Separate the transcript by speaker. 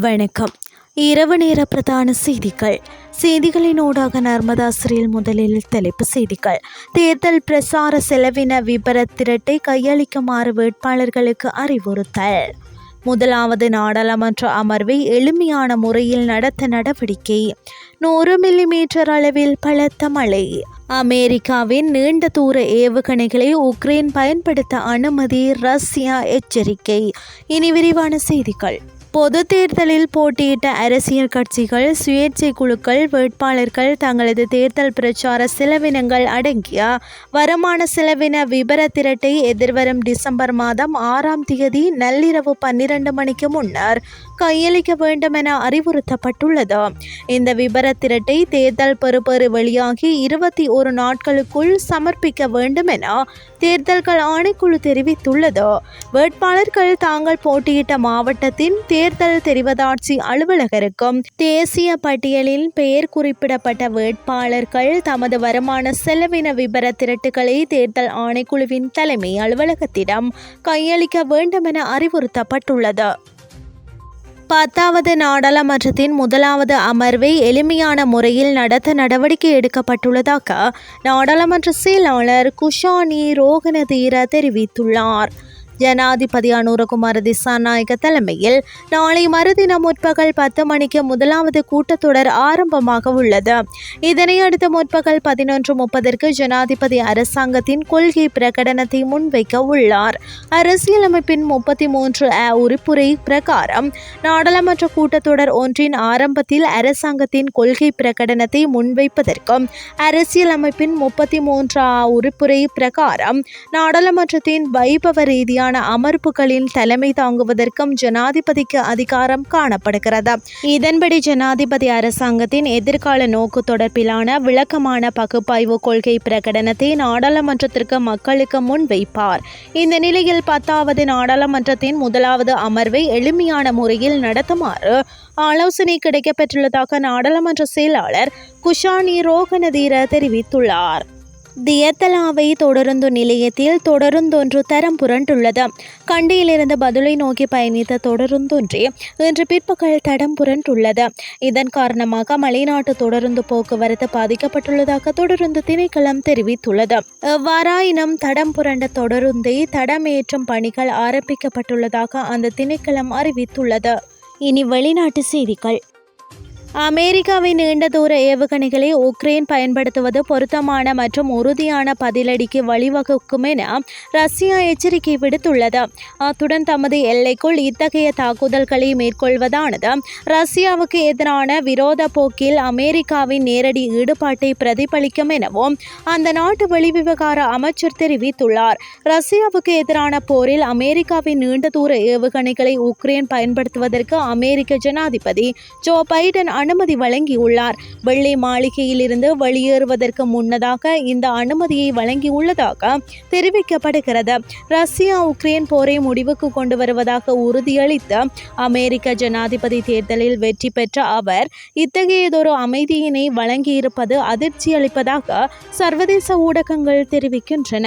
Speaker 1: வணக்கம். இரவு நேர பிரதான செய்திகள். செய்திகளின் ஊடாக நர்மதா முதலில் தலைப்பு செய்திகள். தேர்தல் பிரசார செலவின விபர திரட்டை கையளிக்குமாறு வேட்பாளர்களுக்கு அறிவுறுத்தல். முதலாவது நாடாளுமன்ற அமர்வை எளிமையான முறையில் நடத்த நடவடிக்கை. நூறு மில்லிமீட்டர் அளவில் பலத்த மழை. அமெரிக்காவின் நீண்ட தூர ஏவுகணைகளை உக்ரைன் பயன்படுத்த அனுமதி ரஷ்யா எச்சரிக்கை. இனி விரிவான செய்திகள். பொது தேர்தலில் போட்டியிட்ட அரசியல் கட்சிகள் சுயேட்சை குழுக்கள் வேட்பாளர்கள் தங்களது தேர்தல் பிரச்சார செலவினங்கள் அடங்கிய வருமான செலவின விபர திரட்டை எதிர்வரும் டிசம்பர் மாதம் ஆறாம் தேதி நள்ளிரவு பன்னிரண்டு மணிக்கு முன்னர் கையளிக்க வேண்டும் என அறிவுறுத்தப்பட்டுள்ளது. இந்த விபர திரட்டை தேர்தல் பெறுபேறு வெளியாகி இருபத்தி ஒரு நாட்களுக்குள் சமர்ப்பிக்க வேண்டும் என தேர்தல்கள் ஆணைக்குழு தெரிவித்துள்ளது. வேட்பாளர்கள் தாங்கள் போட்டியிட்ட மாவட்டத்தின் தேர்தல் தெரிவதாட்சி அலுவலகருக்கும் தேசிய பட்டியலில் பெயர் குறிப்பிடப்பட்ட வேட்பாளர்கள் தமது வருமான செலவின விபர திரட்டுகளை தேர்தல் ஆணைக்குழுவின் தலைமை அலுவலகத்திடம் கையளிக்க வேண்டும் என அறிவுறுத்தப்பட்டுள்ளது. பத்தாவது நாடாளுமன்றத்தின் முதலாவது அமர்வை எளிமையான முறையில் நடத்த நடவடிக்கை எடுக்கப்பட்டுள்ளதாக நாடாளுமன்ற செயலாளர் குஷானி ரோகனதீர தெரிவித்துள்ளார். ஜனாதிபதி அனுரகுமார திசாநாயக தலைமையில் நாளை மறுதினம் முற்பகல் பத்து மணிக்கு முதலாவது கூட்டத்தொடர் ஆரம்பமாக உள்ளது. இதனையடுத்து முற்பகல் பதினொன்று முப்பதற்கு ஜனாதிபதி அரசாங்கத்தின் கொள்கை பிரகடனத்தை முன்வைக்க உள்ளார். அரசியலமைப்பின் முப்பத்தி மூன்று அ உறுப்புரை பிரகாரம் நாடாளுமன்ற கூட்டத்தொடர் ஒன்றின் ஆரம்பத்தில் அரசாங்கத்தின் கொள்கை பிரகடனத்தை முன்வைப்பதற்கும் அரசியலமைப்பின் முப்பத்தி மூன்று அ உறுப்புரை பிரகாரம் நாடாளுமன்றத்தின் வைபவ ரீதியான அமர்வுகளின் தலைமை தாங்குவதற்கும் ஜனாதிபதிக்கு அதிகாரம் காணப்படுகிறது. இதன்படி ஜனாதிபதி அரசாங்கத்தின் எதிர்கால நோக்கு தொடர்பிலான விளக்கமான பகுப்பாய்வு கொள்கை பிரகடனத்தை நாடாளுமன்றத்திற்கு மக்களுக்கு முன்வைப்பார் இந்த நிலையில் பத்தாவது நாடாளுமன்றத்தின் முதலாவது அமர்வை எளிமையான முறையில் நடத்துமாறு ஆலோசனை கிடைக்கப்பெற்றுள்ளதாக நாடாளுமன்ற செயலாளர் குஷானி ரோகனதீர தெரிவித்துள்ளார். தியத்தலாவை தொடருந்து நிலையத்தில் தொடருந்தொன்று தரம் புரண்டுள்ளது. கண்டியிலிருந்து பதுளை நோக்கி பயணித்த தொடருந்தொன்றே இன்று பிற்பகல் தடம் புரண்டுள்ளது. இதன் காரணமாக மலைநாட்டு தொடருந்து போக்குவரத்து பாதிக்கப்பட்டுள்ளதாக தொடருந்து திணைக்களம் தெரிவித்துள்ளது. எவ்வாறாயினும் தடம் புரண்ட தொடருந்தை தடமேற்றும் பணிகள் ஆரம்பிக்கப்பட்டுள்ளதாக அந்த திணைக்களம் அறிவித்துள்ளது. இனி வெளிநாட்டு செய்திகள். அமெரிக்காவின் நீண்ட தூர ஏவுகணைகளை உக்ரைன் பயன்படுத்துவது பொருத்தமான மற்றும் உறுதியான பதிலடிக்கு வழிவகுக்கும் என ரஷ்யா எச்சரிக்கை விடுத்துள்ளது. அத்துடன் தமது எல்லைக்குள் இத்தகைய தாக்குதல்களை மேற்கொள்வதானது ரஷ்யாவுக்கு எதிரான விரோத போக்கில் அமெரிக்காவின் நேரடி ஈடுபாட்டை பிரதிபலிக்கும் எனவும் அந்த நாட்டு வெளிவிவகார அமைச்சர் தெரிவித்துள்ளார். ரஷ்யாவுக்கு எதிரான போரில் அமெரிக்காவின் நீண்ட தூர ஏவுகணைகளை உக்ரைன் பயன்படுத்துவதற்கு அமெரிக்க ஜனாதிபதி ஜோ பைடன் அனுமதி வழங்கியுள்ளார். வெள்ளை மாளிகையிலிருந்து வெளியேறுவதற்கு முன்னதாக இந்த அனுமதியை வழங்கியுள்ளதாக தெரிவிக்கப்படுகிறது. ரஷ்யா உக்ரைன் போரை முடிவுக்கு கொண்டு வருவதாக உறுதியளித்த அமெரிக்க ஜனாதிபதி தேர்தலில் வெற்றி பெற்ற அவர் இத்தகையதொரு அமைதியினை வழங்கியிருப்பது அதிர்ச்சியளிப்பதாக சர்வதேச ஊடகங்கள் தெரிவிக்கின்றன.